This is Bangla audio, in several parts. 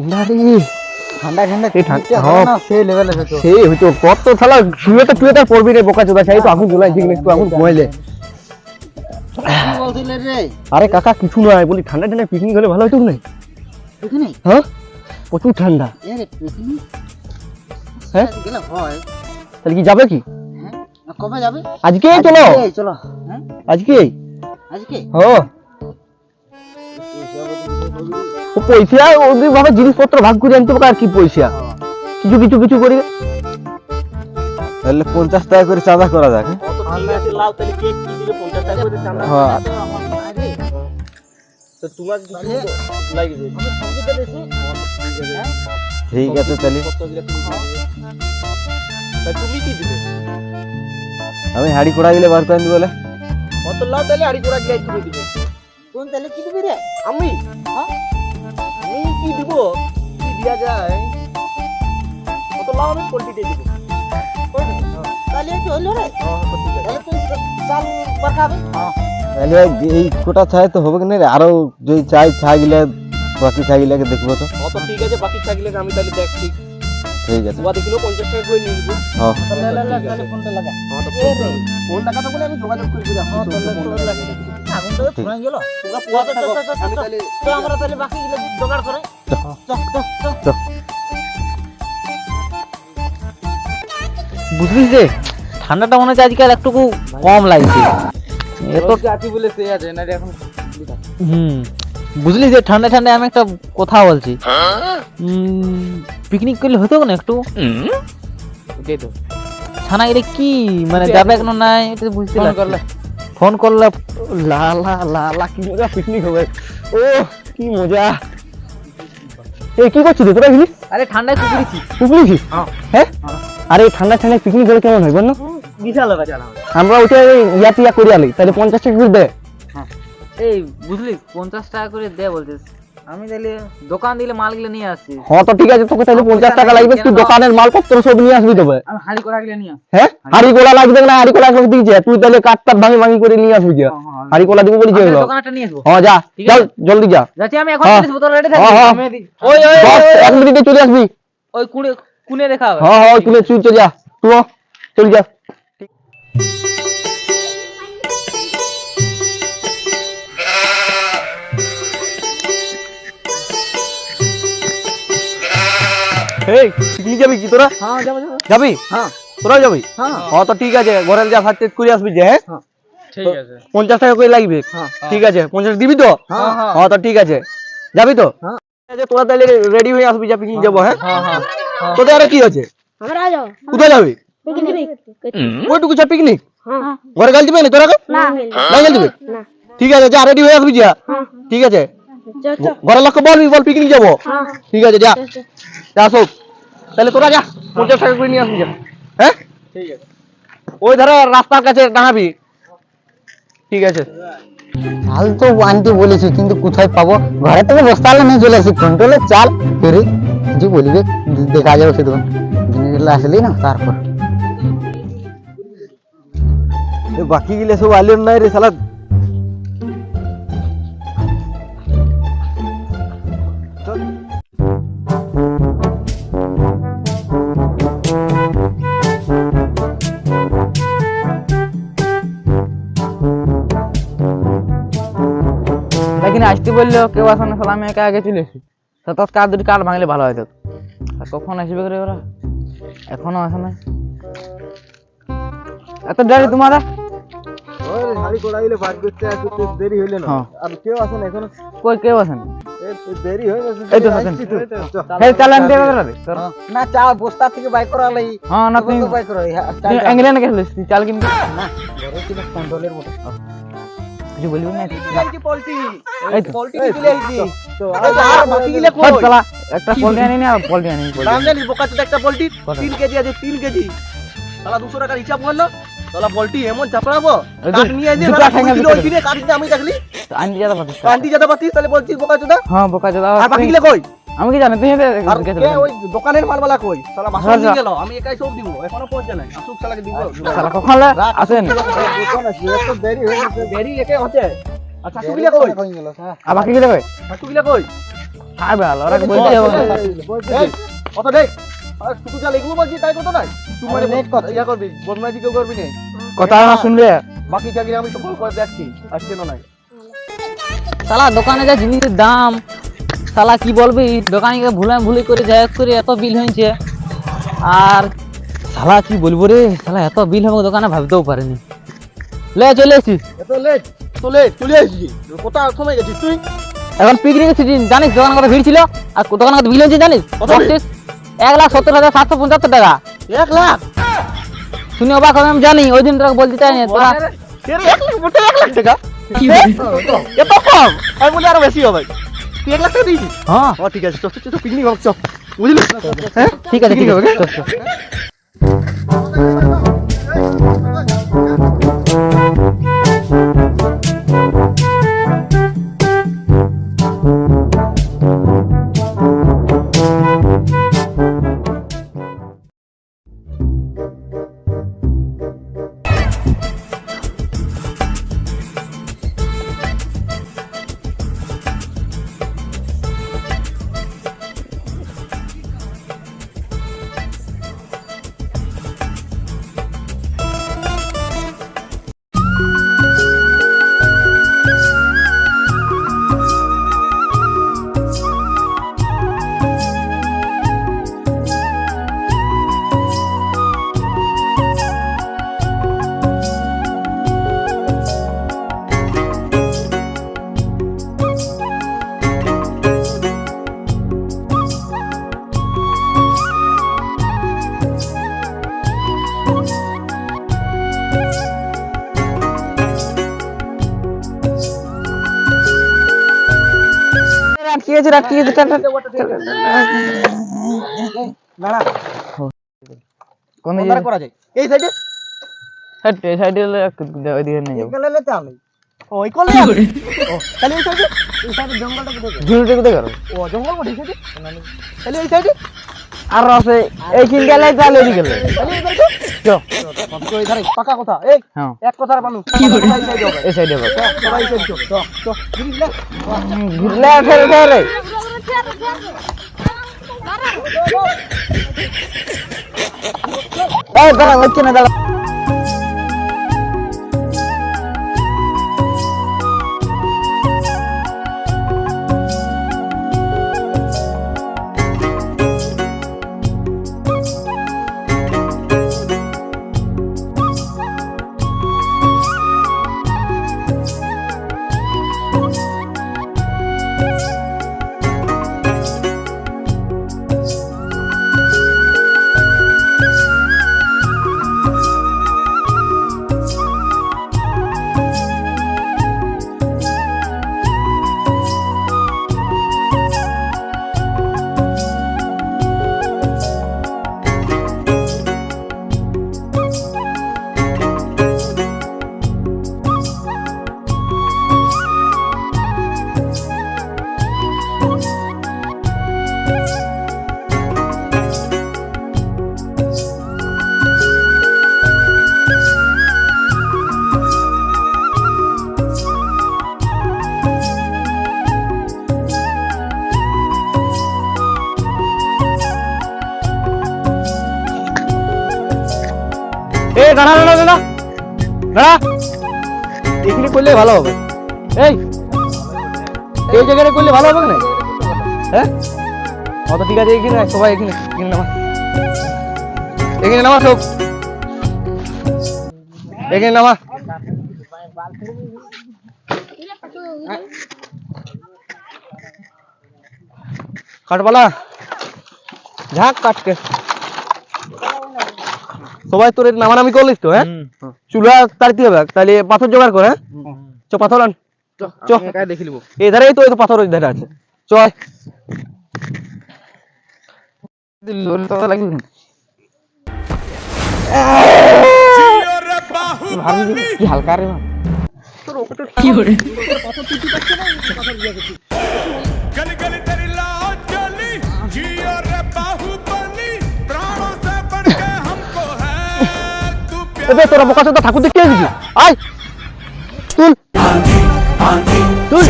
ঠান্ডা রে ঠান্ডা ঠান্ডা এই ঠান্ডা- ঠান্ডা হ্যাঁ। না? সেই লেভেলে হতো সেই হইতো। কত থালা শুয়ে তো তুই তো পড়বি রে বোকা চোদা। সেই তো আগুন জ্বলাই ঠিক একটু আগুন ঘুমাইলে। আরে কাকা কিছু নয় বলি ঠান্ডা ঠান্ডা পিকনিক হলে ভালো হইতো না হ্যাঁ? প্রচুর ঠান্ডা। হ্যাঁ? তাহলে কি যাবে কি? হ্যাঁ? কবে যাবে? আজকে চলো। আজকে, চলো। হ্যাঁ? আজকে আজকে ও। পয়সা ওদের ভাবে জিনিসপত্র ভাগ করে আনতে পারে আর কি পয়সা? কিছু কিছু কিছু করে। তাহলে পঞ্চাশ টাকা করে চাঁদা করা যাক হ্যাঁ? হ্যাঁ। ঠিক আছে তাহলে। তুমি কি দিবে? আমি হাড়ি কোড়া গেলে বার করে বলে। কত লাভ তাহলে আড়ি করা গিয়ে তুমি দিবে। কোন তাহলে কি দিবি রে? আমি? হ্যাঁ? আমি কি দিব? কি দিয়া যায়? কত লাভ আমি পোল্ট্রি দিয়ে দিব। তাহলে কি হলো রে? তাহলে তুই চাল পাকাবে তাহলে এই কোটা ছায় তো হবে না রে? আরও যদি চাই ছাই গিলা বাকি ছাই দেখব তো। অত ঠিক আছে বাকি আমি তাহলে দেখছি। ঠিক আছে। তোবা দেখিলো পঞ্চাশ টাকা করে নিয়ে নিবো। হ্যাঁ। তাহলে ফোনটা লাগা হ্যাঁ ফোন টাকা তো বলে আমি যোগাযোগ করে দিলাম। হ্যাঁ আগুন তো। ফুরাই গেল। তোমরা পোয়াতে থাকো আমি তাহলে তো আমরা তাহলে বাকি গুলো জোগাড় করে। বুঝলিস ঠান্ডাটা মনে হচ্ছে আজকাল একটু কম লাগছে। এত আছি বলে সে আছে না এখন হুম। বুঝলি যে ঠান্ডা ঠান্ডা আমি একটা কথা বলছি। পিকনিক করলে হতো না একটু? ছানা গেলে কি? মানে যাবে এখনও নাই এটা বুঝতে করলে? ফোন করলে লালা লা লা লা কি মজা পিকনিক হবে। ও কি মজা। এই কি করছিস তোরা এগুলি আরে ঠান্ডায় কুকুরেছি পুকুরিছি হ্যাঁ। আরে ঠান্ডা ঠান্ডায় পিকনিক হলে কেমন হয় বল না? বিশাল হবে জানা আমরা উঠে ওই ইয়া টিয়া করে আলি তাহলে পঞ্চাশ টাকা করে দে। এই বুঝলি পঞ্চাশ টাকা করে দে বলছিস আমি তাহলে দোকান দিলে মালগুলো নিয়ে আসছি হ্যাঁ তো ঠিক আছে তোকে তাহলে পঞ্চাশ টাকা লাগবে তুই দোকানের মালপত্র সব নিয়ে আসবি তবে? হাড়ি করা গেলে নিয়ে হ্যাঁ? হাড়ি কোলা লাগবে না হাড়ি কোলা লাগবে দিয়েছে। তুই তাহলে কাঠ টাট ভাঙি ভাঙি করে নিয়ে আসবি যা হাড়ি কোলা দিব বলি আমি দোকানটা নিয়ে আসব। হ্যাঁ যা চল জলদি যা। যাচ্ছি আমি এখন হ্যাঁ। চলে রেডি হ্যাঁ, হ্যাঁ। ওই ওই এক মিনিটে চলে আসবি। ওই কুড়ে কুনে দেখা হবে। হ্যাঁ হ্যাঁ তুলে তুই চলে যা। তুই চল যা। এই পিকনিক যাবি কি তোরা? হ্যাঁ যাব যাব। যাবি? হ্যাঁ। তোরা যাবি? হ্যাঁ। হ্যাঁ তো ঠিক আছে ঘরে যা ভাত করে আসবি যে হ্যাঁ? ঠিক আছে। পঞ্চাশ টাকা করে লাগবে। ঠিক আছে পঞ্চাশ দিবি তো? হ্যাঁ তো ঠিক আছে। যাবি তো? তোরা তাহলে রেডি হয়ে আসবি যা পিকনিক যাব হ্যাঁ? তোদের আরে কি আছে? কোথায় যাবি? ওইটুকু চা পিকনিক ঘরে গাল দিবে না তোরা না না গাল দিবে। ঠিক আছে যা রেডি হয়ে আসবি যা। ঠিক আছে। ঘরের লোককে বলবি বল পিকনিক যাব। ঠিক আছে যা। যা আসো তাহলে তোরা যা পঞ্চাশ টাকা করে নিয়ে আসবি যা। হ্যাঁ? ঠিক আছে ওই ধারে রাস্তার কাছে দাঁড়াবি। ঠিক আছে। চাল তো আনতে বলেছি কিন্তু কোথায় পাবো? ঘরে থেকে বস্তা আলা নিয়ে চলে আসি। কন্ট্রোলে চাল ফেরি যে বলবে? দেখা যাবে সে দোকান জিনিসগুলো আসলি না তারপর। এ বাকি গিলে সব আলিয়ন নাই রে শালা। এখানে আসতে বললেও কেউ আসে না সালামে একা আগে চলে এসে সতত কার দুটি কার ভাঙলে ভালো হতো আর কখন আসবে করে ওরা? এখনও আসে না। এত ডারি তোমারা এখন? বস্তা থেকে বাই করা হ্যাঁ, তুমি বাই করো ইংল্যান্ডে গেছিস চাল কিনতে না কিছু বলবি না। একটা পোল্ট্রি আনি না পোল্ট্রি আনি দাম জানিস বোকা একটা পোল্ট্রি। তিন কেজি আছে তিন কেজি। তাহলে দুশো টাকার হিসাব করল। তাহলে পোল্ট্রি এমন চাপড়াবো নিয়ে। ওই দিনে আমি দেখলি। পাতিস। কান্তি যেতে পারতিস তাহলে বলছিস বোকা চোদা। হ্যাঁ বোকা চোদা। আর বাকি কই? আমি কি জানি? তুই আর কে ওই দোকানের মালবালা কই? শালা বাসন হ্যাঁ, নিয়ে গেল আমি একাই সব দিব এখনও পৌঁছে নাই। আসুক শালাকে দিব। শালা কখন লা আসেন। দেরি হয়ে গেছে। দেরি একে হচ্ছে। আচ্ছা গিলে? কই আর বাকি কি দেবে শাশু গিলে কই? আর ভালো ওরা বলতে হবে কত দেখ আর শুধু যা এগুলো বলছি তাই কত নাই? তুই মানে নেট কথা ইয়া করবি বদমাইশি কেউ করবি না? কথা না শুনবে বাকি চাকরি আমি সকল করে দেখছি আসছে না নাই? শালা দোকানে যা জিনিসের দাম শালা কি বলবি? দোকানিকে ভুলে ভুলে করে যাই হোক করে এত বিল হয়েছে আর শালা কি বলব রে? শালা এত বিল হবে দোকানে ভাবতেও পারেনি। লে চলে এসছি এত লেট লেট চলে আসছি কোথা সময় গেছিস তুই? এখন পিকনিক সিজন জানিস দোকান কত ভিড় ছিল? আর দোকান কত বিল হয়েছে জানিস? কত এক লাখ সত্তর হাজার সাতশো পঁচাত্তর টাকা। এক লাখ? শুনে অবাক হবে আমি জানি ওই দিন তোরা বলতে চাই না তোরা এক লাখ টাকা? এত কম? আমি বলি আরও বেশি হবে। তুই এক লাখ টাকা হ্যাঁ। ঠিক আছে চল চল পিকনিক হবে চল। বুঝলি? হ্যাঁ ঠিক আছে ঠিক আছে হবে, চল, চল। আটকে গেছে আটকে দাঁড়া। কোন কোনটা করা যায়? এই সাইডে? সাইডে সাইডে ওইদিকে নিয়ে যাব। গেলে লেতে আমি ওই কলে ও তাহলে এই সাইডে? এই সাইডে জঙ্গলটা কোথায় ঝুলটে কোথায় করো ও জঙ্গল কোথায় সাইডে? তাহলে এই সাইডে? আর রসে এই কিন গেলে তাহলে এদিকে গেলে তাহলে এই সাইডে? পাকা কথা এই হ্যাঁ এক কথার মানুষ কি এই সাইডে সবাই সাইড ফের ফের এই দাঁড়া হচ্ছে না দাঁড়া দাঁড়া দাঁড়া দাঁড়া। দাঁড়া। এখানে করলে ভালো হবে। এই। এই জায়গাটা করলে ভালো হবে না? হ্যাঁ? অত ঠিক আছে এখানে আয়, সবাই এখানে এখানে নামা। এখানে নামা সব। এখানে নামা। কাটবালা। ঝাঁক কাটকে। সবাই তোর নামানামি করলিস তো হ্যাঁ? চুলা তাড়িতে হবে? তাহলে পাথর জোগাড় করে হ্যাঁ? চ পাথর আন। চ দেখে নিব। এই তো পাথর ওই ধারে আছে। চয় লাগবে হালকা রে এবে তোরা বোকা চোদা ঠাকুর দেখতে আসবি আয়! তুল। তুল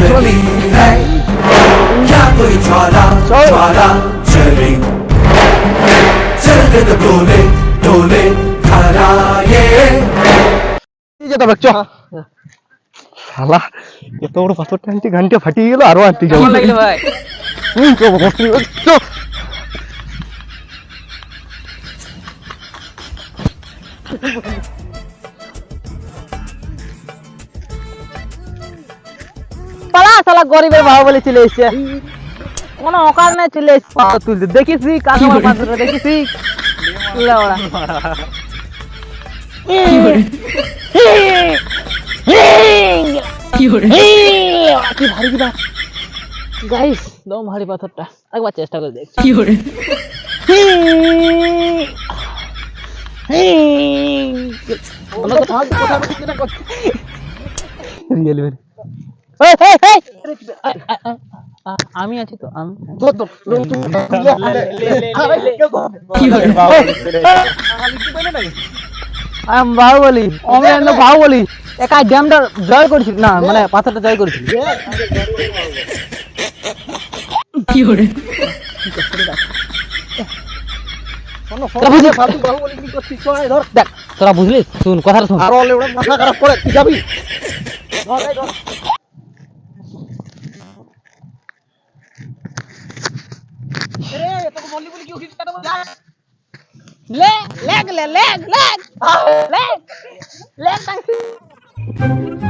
যেতে ফাটিয়ে গেল আরও আনতে যাব ভাই? পালা শালা গরিবের ভাব বলে চলে এসছে। কোন অকার নাই চলে এসছে। তুলতে। দেখিস কাকে পাথরটা দেখিস লওড়া কি ভারী কি গাইস দম ভারী পাথরটা। একবার চেষ্টা করে দেখ। কি আমি আছি তো আমি বাহুবলি আমি বাহুবলি একা ড্যামটা জয় করেছিল না মানে পাথরটা জয় করেছিল কি দেখ তোরা বুঝলি শুন কথাটা শুন আরও মাথা খারাপ করে তুই যাবি লেগ লেগ লেগ লেগ লেগ লেগ লেগ মনে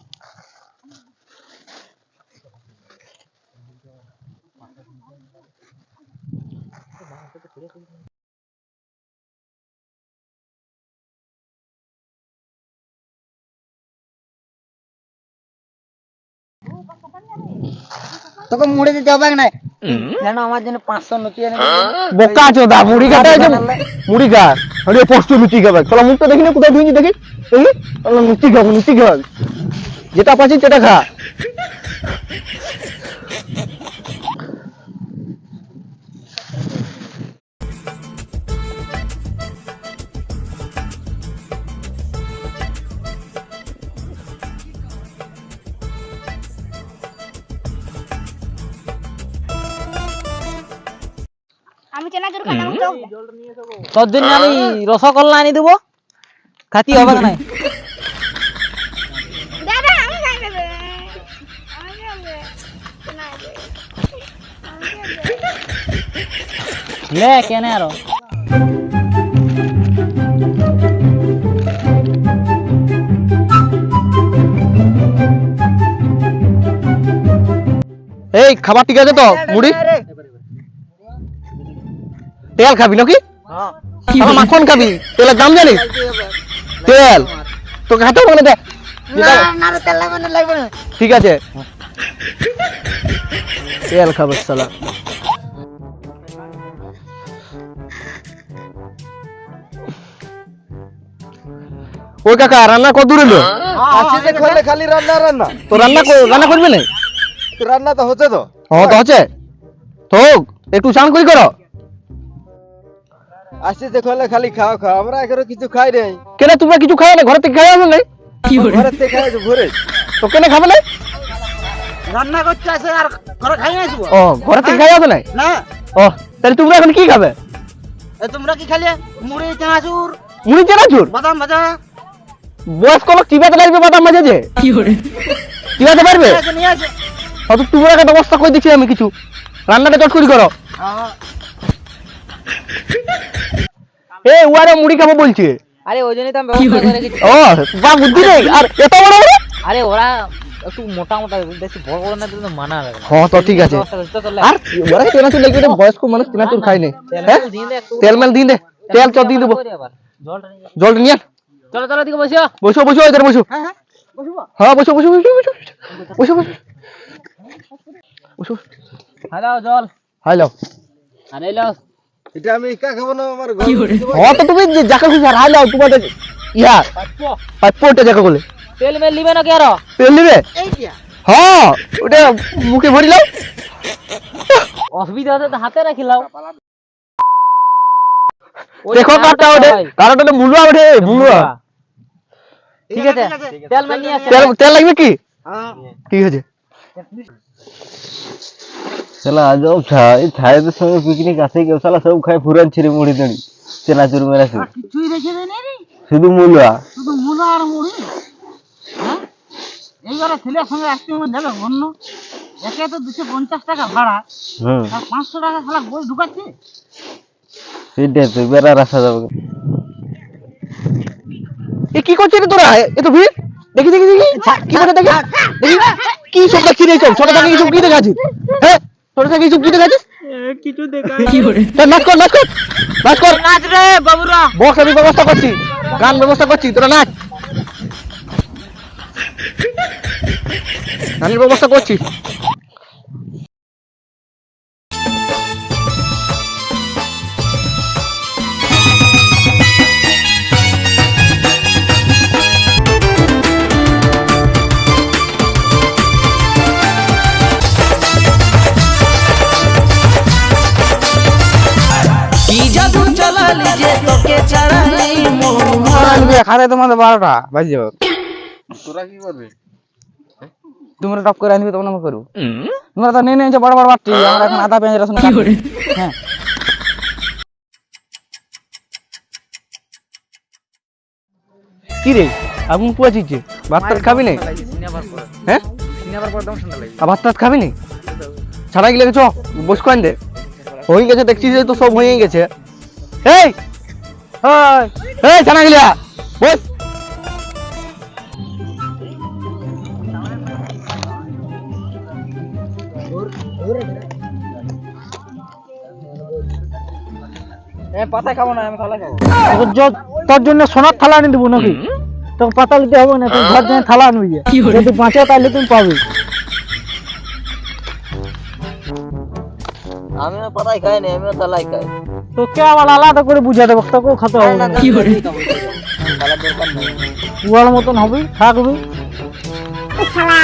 তোকে মুড়ে দিতে হবে না যেন আমার জন্য পাঁচশো নতি এনে বোকা চোদা মুড়ি কাটা আছে মুড়ি খা আরে পোস্ট লুচি খাবে। চলো মুখটা দেখি না কোথায় ধুইছি দেখি। দেখি চলো লুচি খাব লুচি খাবে। যেটা পাচ্ছি সেটা খা। চেনাচুর খাই আমার তোর জন্য আমি রসগোল্লা আনি দেবো। খাতি হবে না। দাদা আমি খাই দেবে আমি খাবে না লে কেনে আরও? এই খাবার ঠিক আছে তো মুড়ি? তেল খাবি নাকি? তাহলে মাখন খাবি। তেলের দাম জানিস? তেল। তোকে হাতে মানে দে। ঠিক আছে। তেল খাবার সালা ওই কাকা রান্না কত দূর এলো? আছে যে খোলে খালি রান্না রান্না। তো রান্না রান্না করবে না? তো রান্না তো হচ্ছে তো। ও তো হচ্ছে। তো একটু চান করি করো। আসছে যে খোলে খালি খাও খাও আমরা এখনও কিছু খাই নাই। কেন তোমরা কিছু খাই না ঘরে থেকে খাই আসো নাই? ঘরে থেকে খাই ভরে তো কেন খাবে না রান্না করতে আছে আর ঘরে খাই না আসব ও ঘরে থেকে খাই আসো নাই? না। ও তাহলে তোমরা এখন কি খাবে? এ তোমরা কি খালি মুড়ি চানাচুর। মুড়ি চানাচুর? বাদাম ভাজা। বয়স্ক লোক চিবাতে লাগবে বাদাম মাঝে চিবাতে পারবে? আছে, নিয়ে আছে অত তোমরা একটা ব্যবস্থা করে দিচ্ছি আমি কিছু। রান্নাটা চট করে করো। এ উয়ারে মুড়ি খাব বলছে। আরে ওই জন্যই তো আমি ব্যবস্থা করে রেখেছি। ও বা বুদ্ধি নেই? আর এত বড় বড়? আরে ওরা একটু মোটা মোটা বেশি বড় বড় না দিলে তো মানা না। হ্যাঁ তো ঠিক আছে। আর ওরা চেনাচুর লেগে বয়স্ক মানুষ চেনাচুর খায় নাই হ্যাঁ? তেল মেল দিন দে। তেল চট দিয়ে দেবো। জলটা নিয়ে। চলো চলো দিকে বসো। বসো বসো এদের বসো। হ্যাঁ বসো। বসো বসো বসো বসো বসো। বসো হ্যালো জল। হ্যালো। এলো। এটা আমি একা খাব না আমার ঘরে হ্যাঁ তো তুমি যে যাকে খুশি ইয়া পাঁচপোটা যাকে বলে। তেল মেল নিবে না কি আরও? তেল নিবে? হ্যাঁ ওটা মুখে ভরিলাম অসুবিধা হতে তো হাতে রাখি লাও দেখো কাটা ওঠে। মুলুয়া ওঠে মুলুয়া ঠিক আছে তেল মেল নিয়ে তেল তেল লাগবে কি? ঠিক আছে। আজব ছাই সঙ্গে পিকনিক আসে কেউ শালা সব খায় ফুরান ছিঁড়ে মুড়ি দাঁড়ি চেনাচুর মেরাচুর কিছুই রেখে দেয় রে শুধু মূলা শুধু মুলা আর মুড়ি হ্যাঁ এইবারে ছেলের সঙ্গে আসতে মনে যাবে অন্য একে তো দুশো পঞ্চাশ টাকা ভাড়া আর পাঁচশো টাকা খালা বই ঢুকাচ্ছে সেটাই তো যাবে এ কি করছিস রে তোরা এ তো ভিড় দেখি দেখি দেখি কি করে দেখি দেখি কি সব দেখছিস রে সব ছোট থেকে সব কি দেখাচ্ছিস হ্যাঁ ছোট থেকে সব কি দেখাচ্ছিস? কিছু দেখা তা নাচ কর নাচ কর নাচ কর। নাচ রে বাবুরা। বক্স আমি ব্যবস্থা করছি গান ব্যবস্থা করছি তোরা নাচ। গানের ব্যবস্থা করছি। খাতে তোমাদের বারোটা বাজি যাবে তোরা কি করবি? তোমরা টপ করে আনবে তখন আমরা করব। তোমরা তো নিয়ে নিয়েছো বড় বড় বাটি আমরা এখন আধা পেঁয়াজ রসুন। হ্যাঁ। কি রে আগুন পুয়াছিস যে? ভাত টাত খাবি না? হ্যাঁ? ভাত টাত খাবি না? ছাড়া গেলে চ বস কয়েন দে হয়ে গেছে দেখছিস যে তো সব হয়ে গেছে। এই হাই এই ছাড়া গেলে বস পাতা খাব না আমি থালা খাব। তোর জন্য সোনার থালা এনে দেবো নাকি? তোকে পাতা দিতে হবে না তুই ঘর জন্য থালা আনবি। যদি বাঁচে তাহলে তুমি পাবে। আমিও পাতাই খাই না আমিও তালাই খাই। তোকে আবার আলাদা করে বুঝা দেবো তোকেও খেতে হবে না। কুয়ার মতন হবে থাকবি। শালা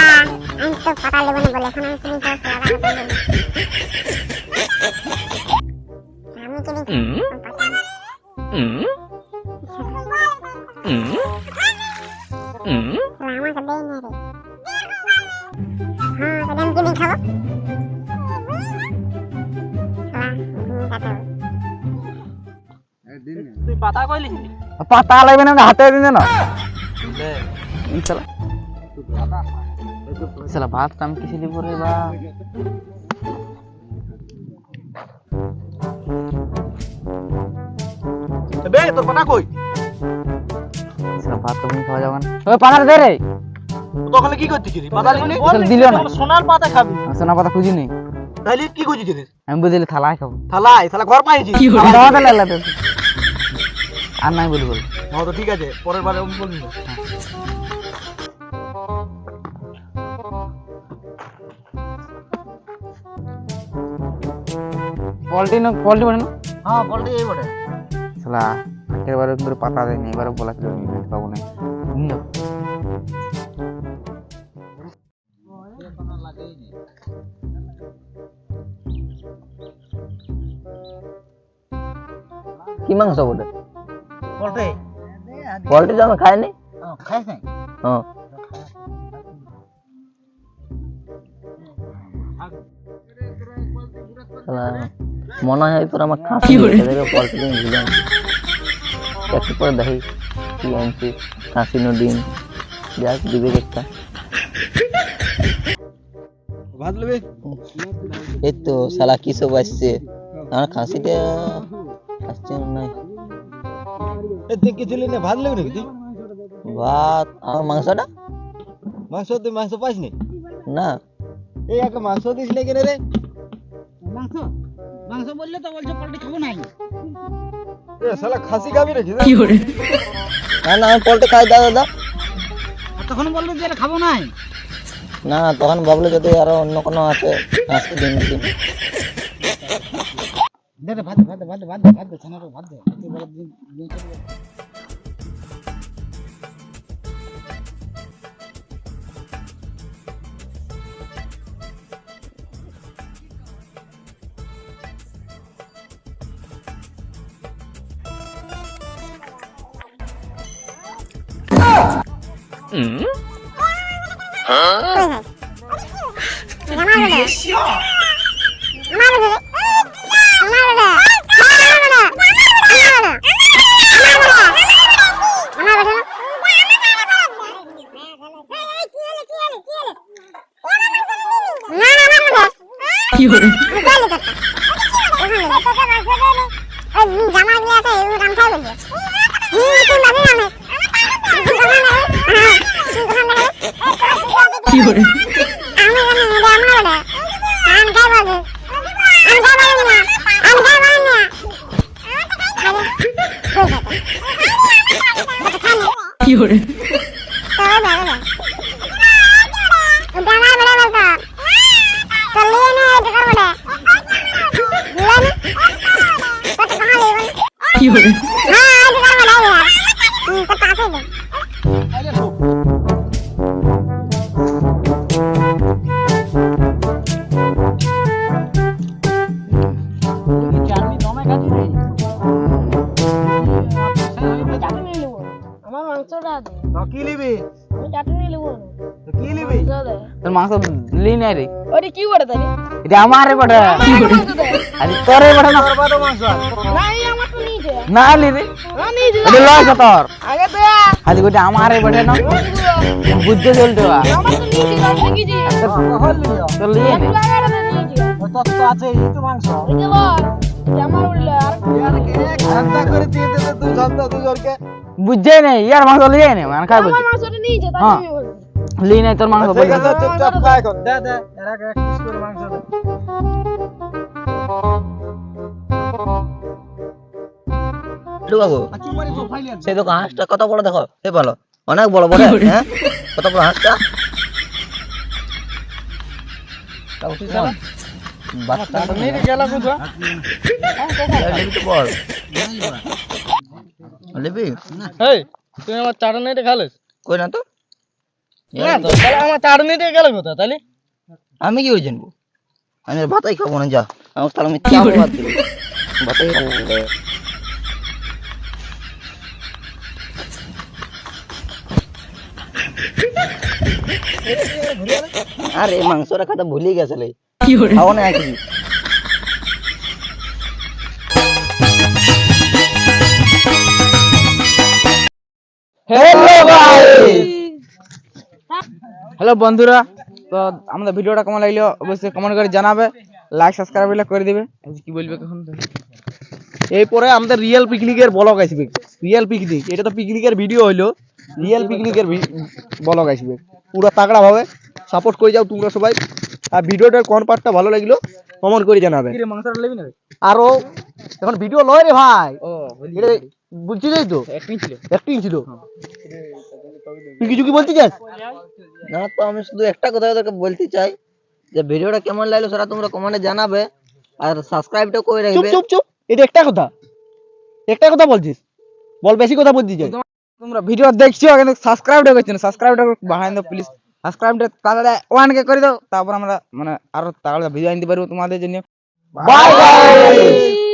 আমি তো পাতা লেবো না বলে এখন আমি কিনে খাব? পাতা কইলি? পাতা লাগবে না হাতে দিন না ভাত কাম কিসে দিব রে বা? বে তোর পাটা কই? শালা ভাত কাম খাওয়া যাবে না। ওই পাতা দে রে। তখন কি করতেছিস পাতা দিল? না। সোনার পাতা খাবি। সোনা পাতা খুঁজি নেই তাইলে কি খুঁজেছিস আমি বুঝলি থালায় খাব। থালাই থালা ঘর পাইছি তো। আর নাই বলি বল। তো ঠিক আছে পরের বারে আমি বলবি। না বলে না? হ্যাঁ বলতে এই বটে শালা একেবারে করে পাতা দেয়নি এবারে বলা ছিল নিতে পাবো না? কি মাংস বটে? বলতে পোল্ট্রি তো আমি খাইনি। নাই হ্যাঁ শালা, মনে হয় তোর আমার খাসি। পোল্ট্রি ভুলে একটু পরে দেখি কি আনছি। খাসি নো ডিম। যাক দিবে একটা ভাত নেবে এই তো শালা কি সব আসছে? আমার খাসিটা আসছে না নাই এ তুই কিছু না ভাত নেবে নাকি তুই? ভাত আমার মাংসটা? মাংস তুই মাংস পাইস নি? না। এই একটা মাংস দিস না কেন রে। মাংস? মাংস বললে তো বলছো পল্টি খাব নাই এ শালা খাসি খাবি রে? না না আমি পোল্ট্রি খাই দাও দাদা। তখন বললে যে খাব নাই। না তখন ভাবলো যদি আরও অন্য কোনো আছে আজকে দিন দিন। দে দে ভাত দে, ভাত দে, ভাত দে, ভাত দে, ভাত দে, ছানাটা ভাত দে। এত বড় দিন- দিন চলে গেল। কি করে আমি জানি এটা আমার ওটা আমি খাই বলছি আমি খাই বলছি না আমি খাই বলছি না কি করে ওটা আমার বড় বলতো চলিয়ে না এটা করব না বুঝলে না কত কমা লেগে কি হ্যাঁ কি নিবি চাটনি নেব কি নিবি তোর মাংস লি নাই রে ওটা কি করে তাহলে এটা আমার আরে তোর না মাংস। আমার না লি রে। এটা লস তোর। খালি গোটে আমার বটে না। বুঝতে লিয়ে নিয়েছে ও। তোর আছে এই তো মাংস। বুঝছে নাই ইয়ার মাংস লিয়ে নে মানে খাই বলছি হ্যাঁ। লি নাই তোর মাংস ঠিক আছে চুপচাপ খা এখন। দে দে এরা এক পিস করে মাংস দে। বাবু। সেই দেখো হাঁসটা কত বড় দেখো সে ভালো অনেক বড় বড়। হ্যাঁ? কত বড় হাঁসটা? বল? আমার খালিস? কই না তো? আমার চাটনিটা গেল কোথা তাহলে? আমি কি জানব আমি ভাতাই খাব না যা। আমার তাহলে আমি ভাতাই খাব আরে মাংসটা খাতে ভুলে গেছিলে। খাও না কি হ্যালো বন্ধুরা। তো আমাদের ভিডিওটা কেমন লাগল? অবশ্যই কমেন্ট করে জানাবে। লাইক সাবস্ক্রাইব করে দিবে। আজ কি বলবে কখন এরপরে আমাদের রিয়েল পিকনিকের ব্লগ আসবে রিয়েল পিকনিক এটা তো পিকনিকের ভিডিও হইল। রিয়েল পিকনিকের ব্লগ আসবে। পুরো তাগড়া ভাবে সাপোর্ট করে যাও তোমরা সবাই। আর ভিডিওটার কোন পার্টটা ভালো লাগল কমেন্ট করে জানাবে। আরও এখন ভিডিও লয় রে ভাই। এটা বুঝছিস তো? অ্যাক্টিং ছিল। তুই কিছু কি বলতে চাস না তো আমি শুধু একটা কথা তোকে বলতে চাই যে ভিডিওটা কেমন লাগল সেটা তোমরা কমেন্টে জানাবে আর সাবস্ক্রাইবটা করে রাখবে। চুপ চুপ চুপ। এটা একটা কথা। একটা কথা বলছিস। বল বেশি কথা বলতে চাই। তোমরা ভিডিও দেখছ, কিন্তু সাবস্ক্রাইবটা করছ না। সাবস্ক্রাইবটা বাহাই দাও প্লিজ সাবস্ক্রাইবটা তাড়াতাড়ি ওয়ান কে করে দাও, তারপর আমরা মানে আরও তাড়াতাড়ি ভিডিও আনতে পারব তোমাদের জন্য। Bye bye